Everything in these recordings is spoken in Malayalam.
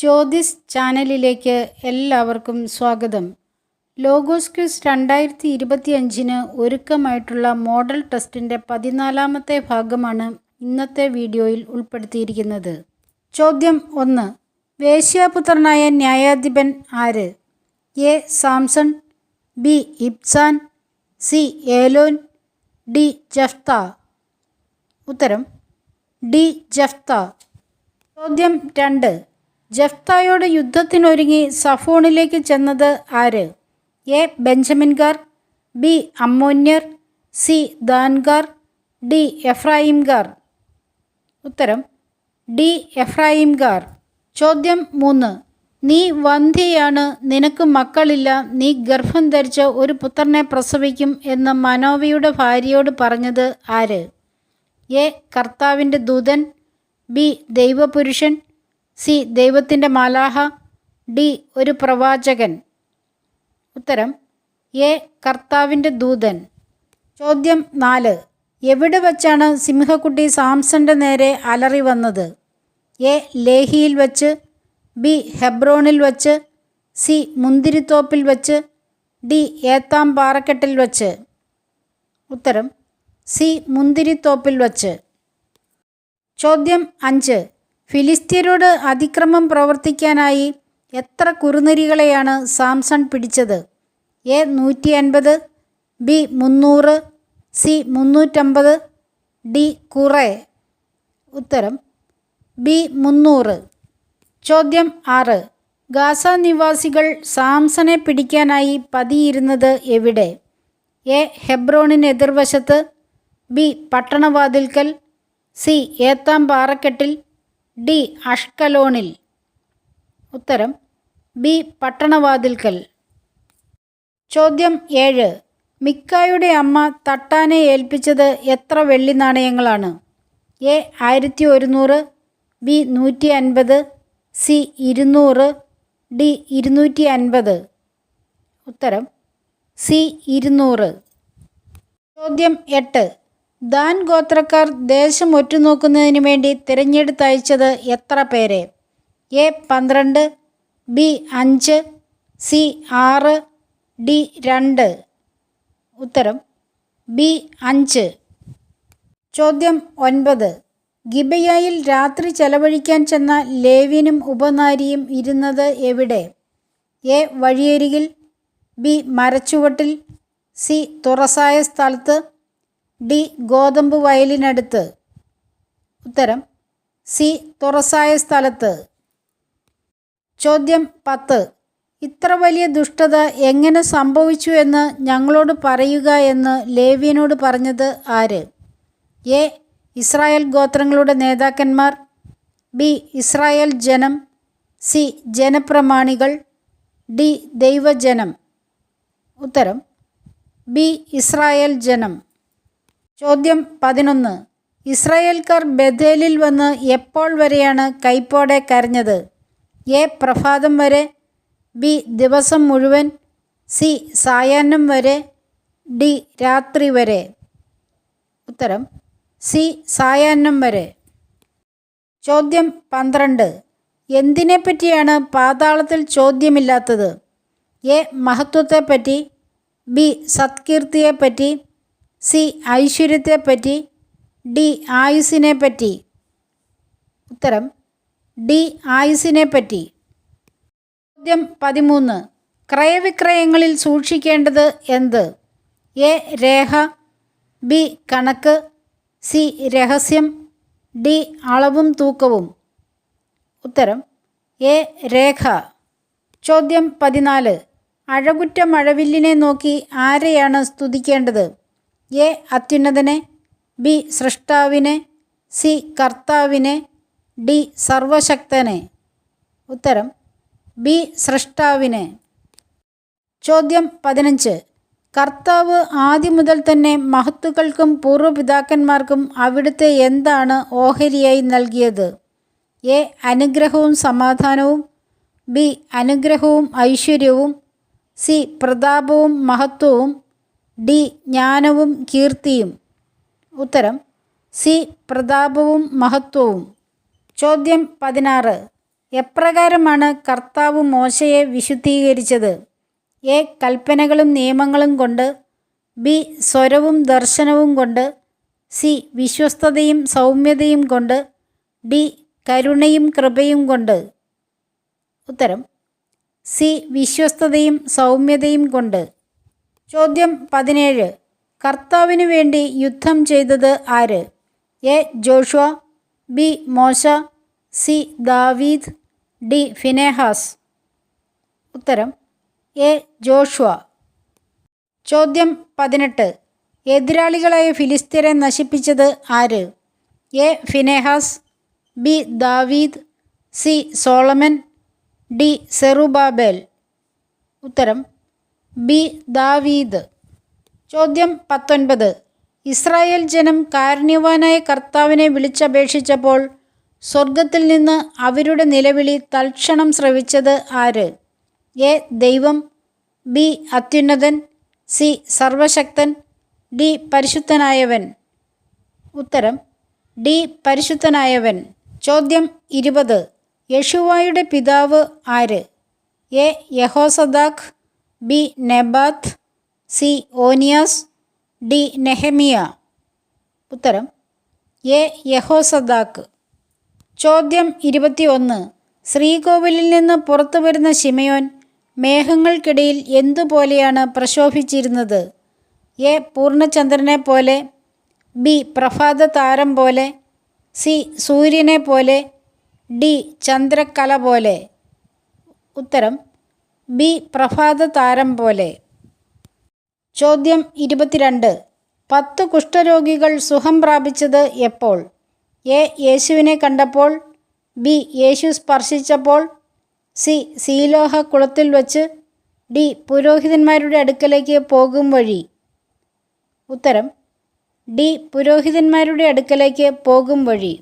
ജ്യോതിസ് ചാനലിലേക്ക് എല്ലാവർക്കും സ്വാഗതം. ലോഗോസ് ക്യൂസ് രണ്ടായിരത്തി ഇരുപത്തി അഞ്ചിന് ഒരുക്കമായിട്ടുള്ള മോഡൽ ടെസ്റ്റിന്റെ പതിനാലാമത്തെ ഭാഗമാണ് ഇന്നത്തെ വീഡിയോയിൽ ഉൾപ്പെടുത്തിയിരിക്കുന്നത്. ചോദ്യം ഒന്ന് വേശ്യാപുത്രനായ ന്യായാധിപൻ ആര്? A Samson B Ibzan C Elon D Jephthah. ഉത്തരം ഡി ജഫ്ത. ചോദ്യം രണ്ട് ജഫ്തായോട് യുദ്ധത്തിനൊരുങ്ങി സഫോണിലേക്ക് ചെന്നത് ആര്? എ. ബെഞ്ചമിൻകാർ ബി. അമ്മോന്യർ സി. ദാൻകാർ ഡി. എഫ്രായിംകാർ. ഉത്തരം ഡി. എഫ്രായിംകാർ. ചോദ്യം മൂന്ന്. നീ വന്ധ്യയാണ് നിനക്ക് മക്കളില്ല നീ ഗർഭം ധരിച്ച ഒരു പുത്രനെ പ്രസവിക്കും എന്ന് മനോവിയുടെ ഭാര്യയോട് പറഞ്ഞത് ആര്? എ. കർത്താവിന്റെ ദൂതൻ ബി. ദൈവപുരുഷൻ സി ദൈവത്തിന്റെ മാലാഹ ഡി ഒരു പ്രവാചകൻ. ഉത്തരം എ കർത്താവിന്റെ ദൂതൻ. ചോദ്യം നാല് എവിടെ വച്ചാണ് സിംഹക്കുട്ടി സാംസന്റെ നേരെ അലറി വന്നത്? എ ലേഹിയിൽ വച്ച് ബി ഹെബ്രോണിൽ വച്ച് സി മുന്തിരിത്തോപ്പിൽ വച്ച് ഡി ഏത്താം പാറക്കെട്ടിൽ വച്ച്. ഉത്തരം സി മുന്തിരിത്തോപ്പിൽ വച്ച്. ചോദ്യം അഞ്ച് ഫിലിസ്തീനോട് അതിക്രമം പ്രവർത്തിക്കാനായി എത്ര കുറുനരികളെയാണ് സാംസൺ പിടിച്ചത്? എ നൂറ്റി അൻപത് ബി മുന്നൂറ് സി മുന്നൂറ്റമ്പത് ഡി കുറെ? ഉത്തരം ബി മുന്നൂറ്. ചോദ്യം ആറ് ഗാസ നിവാസികൾ സാംസനെ പിടിക്കാനായി പതിയിരുന്നത് എവിടെ? എ ഹെബ്രോണിന് എതിർവശത്ത് ബി പട്ടണവാതിൽക്കൽ സി ഏത്താം പാറക്കെട്ടിൽ ഡി അഷ്കലോണിൽ. ഉത്തരം ബി പട്ടണവാതിൽക്കൽ. ചോദ്യം ഏഴ് മിക്കായുടെ അമ്മ തട്ടാനെ ഏൽപ്പിച്ചത് എത്ര വെള്ളി നാണയങ്ങളാണ്? എ ആയിരത്തി ഒരുന്നൂറ് ബി നൂറ്റി അൻപത് സി ഇരുന്നൂറ് ഡി ഇരുന്നൂറ്റി അൻപത്. ഉത്തരം സി ഇരുന്നൂറ്. ചോദ്യം എട്ട് ദാൻ ഗോത്രക്കാർ ദേശം ഒറ്റുനോക്കുന്നതിന് വേണ്ടി തിരഞ്ഞെടുത്തയച്ചത് എത്ര പേരെ? എ പന്ത്രണ്ട് ബി അഞ്ച് സി ആറ് ഡി രണ്ട്. ഉത്തരം ബി അഞ്ച്. ചോദ്യം ഒൻപത്. ഗിബയായിൽ രാത്രി ചെലവഴിക്കാൻ ചെന്ന ലേവ്യനും ഉപനാരിയും ഇരുന്നത് എവിടെ? എ വഴിയരികിൽ ബി മരച്ചുവട്ടിൽ സി തുറസായ സ്ഥലത്ത് ഡി ഗോതമ്പ് വയലിനടുത്ത്. ഉത്തരം സി തുറസായ സ്ഥലത്ത്. ചോദ്യം പത്ത് ഇത്ര വലിയ ദുഷ്ടത എങ്ങനെ സംഭവിച്ചു എന്ന് ഞങ്ങളോട് പറയുക എന്ന് ലേവ്യനോട് പറഞ്ഞത് ആര്? എ ഇസ്രായേൽ ഗോത്രങ്ങളുടെ നേതാക്കന്മാർ. ബി ഇസ്രായേൽ ജനം. സി ജനപ്രമാണികൾ. ഡി ദൈവജനം. ഉത്തരം ബി ഇസ്രായേൽ ജനം. ചോദ്യം പതിനൊന്ന്. ഇസ്രായേൽക്കാർ ബഥേലിൽ വന്ന് എപ്പോൾ വരെയാണ് കൈപ്പോടെ കരഞ്ഞത്? എ. പ്രഭാതം വരെ ബി. ദിവസം മുഴുവൻ സി. സായാഹ്നം വരെ ഡി. രാത്രി വരെ. ഉത്തരം സി. സായാഹ്നം വരെ. ചോദ്യം പന്ത്രണ്ട്. എന്തിനെപ്പറ്റിയാണ് പാതാളത്തിൽ ചോദ്യമില്ലാത്തത്? എ. മഹത്വത്തെപ്പറ്റി ബി. സത്കീർത്തിയെപ്പറ്റി സി ഐശ്വര്യത്തെപ്പറ്റി ഡി ആയുസിനെ പറ്റി ഉത്തരം ഡി ആയുസിനെ പറ്റി ചോദ്യം പതിമൂന്ന്. ക്രയവിക്രയങ്ങളിൽ സൂക്ഷിക്കേണ്ടത് എന്ത്? എ രേഖ ബി കണക്ക് സി രഹസ്യം ഡി അളവും തൂക്കവും. ഉത്തരം എ രേഖ. ചോദ്യം പതിനാല്. അഴകുറ്റ മഴവില്ലിനെ നോക്കി ആരെയാണ് സ്തുതിക്കേണ്ടത്? എ അത്യുന്നതനെ ബി സൃഷ്ടാവിനെ സി കർത്താവിനെ ഡി സർവശക്തനെ. ഉത്തരം ബി സൃഷ്ടാവിനെ ചോദ്യം പതിനഞ്ച്. കർത്താവ് ആദ്യം മുതൽ തന്നെ മഹത്തുക്കൾക്കും പൂർവപിതാക്കന്മാർക്കും അവിടുത്തെ എന്താണ് ഓഹരിയായി നൽകിയത്? എ അനുഗ്രഹവും സമാധാനവും ബി അനുഗ്രഹവും ഐശ്വര്യവും സി പ്രതാപവും മഹത്വവും ഡി ജ്ഞാനവും കീർത്തിയും. ഉത്തരം സി പ്രതാപവും മഹത്വവും. ചോദ്യം പതിനാറ്. എപ്രകാരമാണ് കർത്താവ് മോശയെ വിശുദ്ധീകരിച്ചത്? എ കൽപ്പനകളും നിയമങ്ങളും കൊണ്ട്. ബി സ്വരവും ദർശനവും കൊണ്ട്. സി വിശ്വസ്തതയും സൗമ്യതയും കൊണ്ട്. ഡി കരുണയും കൃപയും കൊണ്ട്. ഉത്തരം സി വിശ്വസ്തതയും സൗമ്യതയും കൊണ്ട്. ചോദ്യം പതിനേഴ്. കർത്താവിനു വേണ്ടി യുദ്ധം ചെയ്തത് ആര്? എ. Joshua B. മോശ സി. ദാവീദ് ഡി. ഫിനേഹാസ്. ഉത്തരം എ. ജോഷുവ. ചോദ്യം പതിനെട്ട്. എതിരാളികളായ ഫിലിസ്തീനെ നശിപ്പിച്ചത് ആര്? എ. ഫിനേഹാസ് ബി. ദാവീദ് സി. Solomon D. സെറുബാബേൽ. ഉത്തരം ബി ദാവീദ്. ചോദ്യം പത്തൊൻപത്. ഇസ്രായേൽ ജനം കാരുണ്യവാനായ കർത്താവിനെ വിളിച്ചപേക്ഷിച്ചപ്പോൾ സ്വർഗത്തിൽ നിന്ന് അവരുടെ നിലവിളി തൽക്ഷണം ശ്രവിച്ചത് ആര്? എ. ദൈവം ബി. അത്യുന്നതൻ സി. സർവശക്തൻ ഡി. പരിശുദ്ധനായവൻ. ഉത്തരം ഡി. പരിശുദ്ധനായവൻ. ചോദ്യം ഇരുപത്. യഷുവായുടെ പിതാവ് ആര്? A. യഹോസദാഖ് B നെബാത്ത് C Onias D Nehemiah. ഉത്തരം എ യഹോസദാക്ക്. ചോദ്യം ഇരുപത്തി ഒന്ന് ശ്രീകോവിലിൽ നിന്ന് പുറത്തു വരുന്ന ശിമയോൻ മേഘങ്ങൾക്കിടയിൽ എന്തുപോലെയാണ് പ്രശോഭിച്ചിരുന്നത്? എ പൂർണചന്ദ്രനെ പോലെ ബി പ്രഭാത താരം പോലെ സി സൂര്യനെ പോലെ ഡി ചന്ദ്രക്കല പോലെ. ഉത്തരം ബി പ്രഭാത താരം പോലെ. ചോദ്യം ഇരുപത്തിരണ്ട്. പത്ത് കുഷ്ഠരോഗികൾ സുഖം പ്രാപിച്ചത് എപ്പോൾ? എ യേശുവിനെ കണ്ടപ്പോൾ ബി യേശു സ്പർശിച്ചപ്പോൾ സി സീലോഹ കുളത്തിൽ വച്ച് ഡി പുരോഹിതന്മാരുടെ അടുക്കലേക്ക് പോകും വഴി. ഉത്തരം ഡി പുരോഹിതന്മാരുടെ അടുക്കലേക്ക് പോകും വഴി.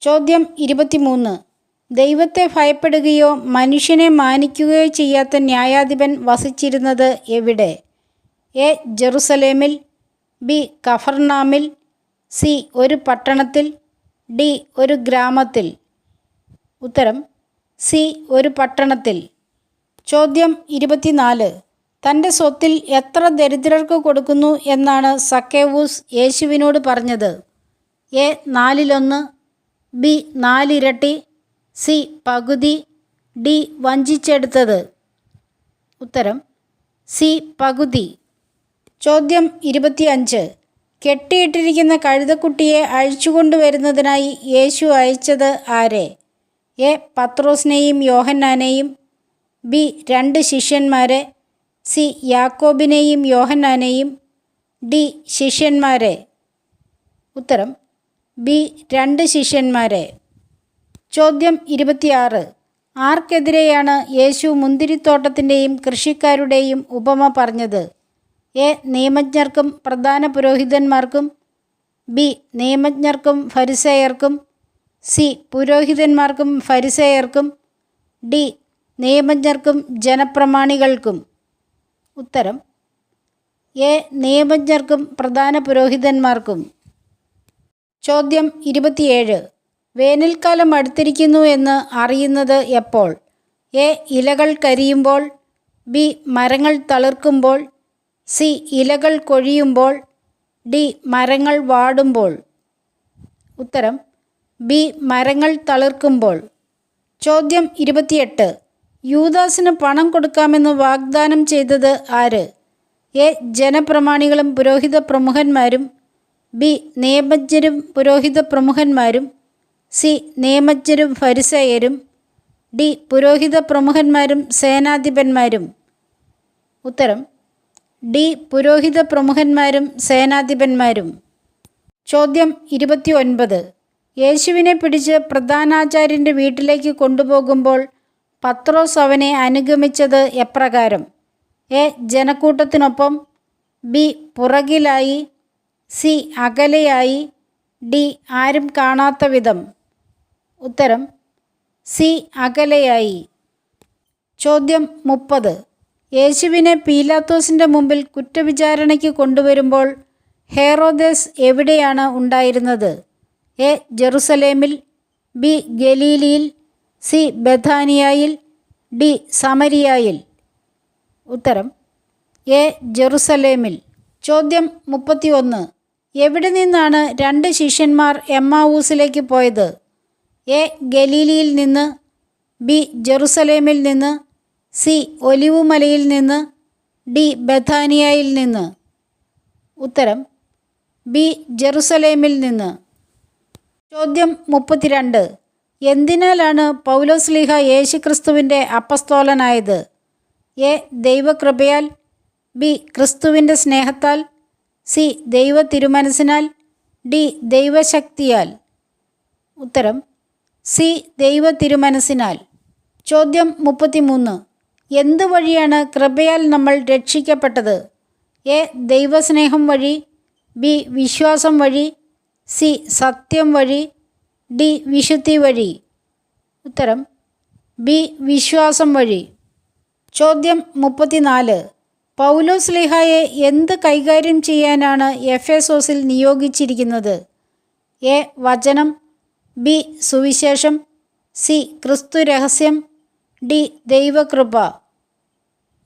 ചോദ്യം ഇരുപത്തിമൂന്ന്. ദൈവത്തെ ഭയപ്പെടുകയോ മനുഷ്യനെ മാനിക്കുകയോ ചെയ്യാത്ത ന്യായാധിപൻ വസിച്ചിരുന്നത് എവിടെ? എ. ജെറുസലേമിൽ ബി. കഫർനാമിൽ സി. ഒരു പട്ടണത്തിൽ ഡി. ഒരു ഗ്രാമത്തിൽ. ഉത്തരം സി. ഒരു പട്ടണത്തിൽ. ചോദ്യം ഇരുപത്തിനാല്. തന്റെ സ്വത്തിൽ എത്ര ദരിദ്രർക്ക് കൊടുക്കുന്നു എന്നാണ് സക്കേവൂസ് യേശുവിനോട് പറഞ്ഞത്. എ. നാലിലൊന്ന് ബി. നാലിരട്ടി സി പകുതി ഡി വഞ്ചിച്ചെടുത്തത്. ഉത്തരം സി പകുതി. ചോദ്യം ഇരുപത്തിയഞ്ച്. കെട്ടിയിട്ടിരിക്കുന്ന കഴുതക്കുട്ടിയെ അഴിച്ചുകൊണ്ടുവരുന്നതിനായി യേശു അയച്ചത് ആരെ? എ. പത്രോസിനെയും യോഹന്നാനെയും. ബി. രണ്ട് ശിഷ്യന്മാരെ. സി. യാക്കോബിനെയും യോഹന്നാനെയും. ഡി. ശിഷ്യന്മാരെ. ഉത്തരം ബി. രണ്ട് ശിഷ്യന്മാരെ. ചോദ്യം ഇരുപത്തിയാറ്. ആർക്കെതിരെയാണ് യേശു മുന്തിരിത്തോട്ടത്തിന്റെയും കൃഷിക്കാരുടെയും ഉപമ പറഞ്ഞത്? എ. നിയമജ്ഞർക്കും പ്രധാന പുരോഹിതന്മാർക്കും. ബി. നിയമജ്ഞർക്കും ഫരിസേയർക്കും. സി. പുരോഹിതന്മാർക്കും ഫരിസേയർക്കും. ഡി. നിയമജ്ഞർക്കും ജനപ്രമാണികൾക്കും. ഉത്തരം. എ. നിയമജ്ഞർക്കും പ്രധാന പുരോഹിതന്മാർക്കും. ചോദ്യം ഇരുപത്തിയേഴ്. വേനൽക്കാലം അടുത്തിരിക്കുന്നു എന്ന് അറിയുന്നത് എപ്പോൾ? എ ഇലകൾ കരിയുമ്പോൾ. ബി മരങ്ങൾ തളിർക്കുമ്പോൾ. സി ഇലകൾ കൊഴിയുമ്പോൾ. ഡി മരങ്ങൾ വാടുമ്പോൾ. ഉത്തരം ബി മരങ്ങൾ തളിർക്കുമ്പോൾ. ചോദ്യം ഇരുപത്തിയെട്ട്. യൂദാസിന് പണം കൊടുക്കാമെന്ന് വാഗ്ദാനം ചെയ്തത് ആര്? എ ജനപ്രമാണികളും പുരോഹിത പ്രമുഖന്മാരും. ബി നിയമജ്ഞരും പുരോഹിത പ്രമുഖന്മാരും. സി. നിയമജ്ഞരും ഫരിസയരും ഡി. പുരോഹിത പ്രമുഖന്മാരും സേനാധിപന്മാരും. ഉത്തരം. ഡി. പുരോഹിത പ്രമുഖന്മാരും സേനാധിപന്മാരും. ചോദ്യം ഇരുപത്തി ഒൻപത് യേശുവിനെ പിടിച്ച് പ്രധാനാചാര്യന്റെ വീട്ടിലേക്ക് കൊണ്ടുപോകുമ്പോൾ പത്രോസ് അവനെ അനുഗമിച്ചത് എപ്രകാരം? എ. ജനക്കൂട്ടത്തിനൊപ്പം. ബി. പുറകിലായി. സി. അകലെയായി. ഡി. ആരും കാണാത്ത വിധം. ഉത്തരം സി അകലെയായി. ചോദ്യം മുപ്പത്. യേശുവിനെ പീലാത്തോസിന്റെ മുമ്പിൽ കുറ്റവിചാരണയ്ക്ക് കൊണ്ടുവരുമ്പോൾ ഹേറോദേസ് എവിടെയാണ് ഉണ്ടായിരുന്നത്? എ. ജെറുസലേമിൽ ബി. ഗലീലിയിൽ സി. ബഥാനിയായിൽ ഡി. സമരിയായിൽ. ഉത്തരം എ. ജെറുസലേമിൽ. ചോദ്യം മുപ്പത്തി ഒന്ന് എവിടെ നിന്നാണ് രണ്ട് ശിഷ്യന്മാർ എമ്മാവൂസിലേക്ക് പോയത്? എ ഗലീലിയിൽ നിന്ന് ബി ജെറുസലേമിൽ നിന്ന് സി ഒലിവുമലയിൽ നിന്ന് ഡി ബഥാനിയയിൽ നിന്ന്. ഉത്തരം ബി ജെറുസലേമിൽ നിന്ന്. ചോദ്യം മുപ്പത്തിരണ്ട്. എന്തിനാലാണ് പൗലോസ്ലിഹ യേശുക്രിസ്തുവിന്റെ അപ്പസ്തോലനായത്? എ ദൈവകൃപയാൽ ബി ക്രിസ്തുവിന്റെ സ്നേഹത്താൽ സി ദൈവ തിരുമനസിനാൽ ഡി ദൈവശക്തിയാൽ. ഉത്തരം സി ദൈവ തിരുമനസിനാൽ ചോദ്യം മുപ്പത്തിമൂന്ന്. എന്ത് വഴിയാണ് കൃപയാൽ നമ്മൾ രക്ഷിക്കപ്പെട്ടത്? എ ദൈവസ്നേഹം വഴി ബി വിശ്വാസം വഴി സി സത്യം വഴി ഡി വിശുദ്ധി വഴി. ഉത്തരം ബി വിശ്വാസം വഴി. ചോദ്യം മുപ്പത്തിനാല്. പൗലോസ് ലിഹായെ എന്ത് കൈകാര്യം ചെയ്യാനാണ് എഫ് എസോസിൽ നിയോഗിച്ചിരിക്കുന്നത്? എ വചനം ബി സുവിശേഷം സി ക്രിസ്തു രഹസ്യം ഡി ദൈവകൃപ.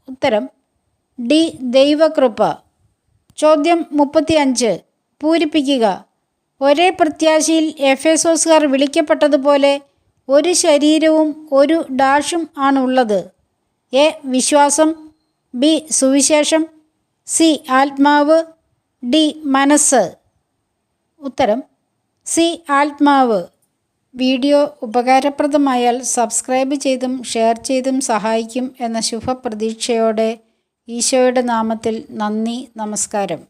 ഉത്തരം ഡി ദൈവകൃപ. ചോദ്യം മുപ്പത്തിയഞ്ച്. പൂരിപ്പിക്കുക. ഒരേ പ്രത്യാശയിൽ എഫേസോസുകാർ വിളിക്കപ്പെട്ടതുപോലെ ഒരു ശരീരവും ഒരു ഡാഷും ആണുള്ളത്. എ വിശ്വാസം ബി സുവിശേഷം സി ആത്മാവ് ഡി മനസ്സ്. ഉത്തരം സി ആത്മാവ്. വീഡിയോ ഉപകാരപ്രദമായാൽ സബ്സ്ക്രൈബ് ചെയ്തും ഷെയർ ചെയ്തും സഹായിക്കും എന്ന ശുഭപ്രതീക്ഷയോടെ ഈശോയുടെ നാമത്തിൽ നന്ദി നമസ്കാരം.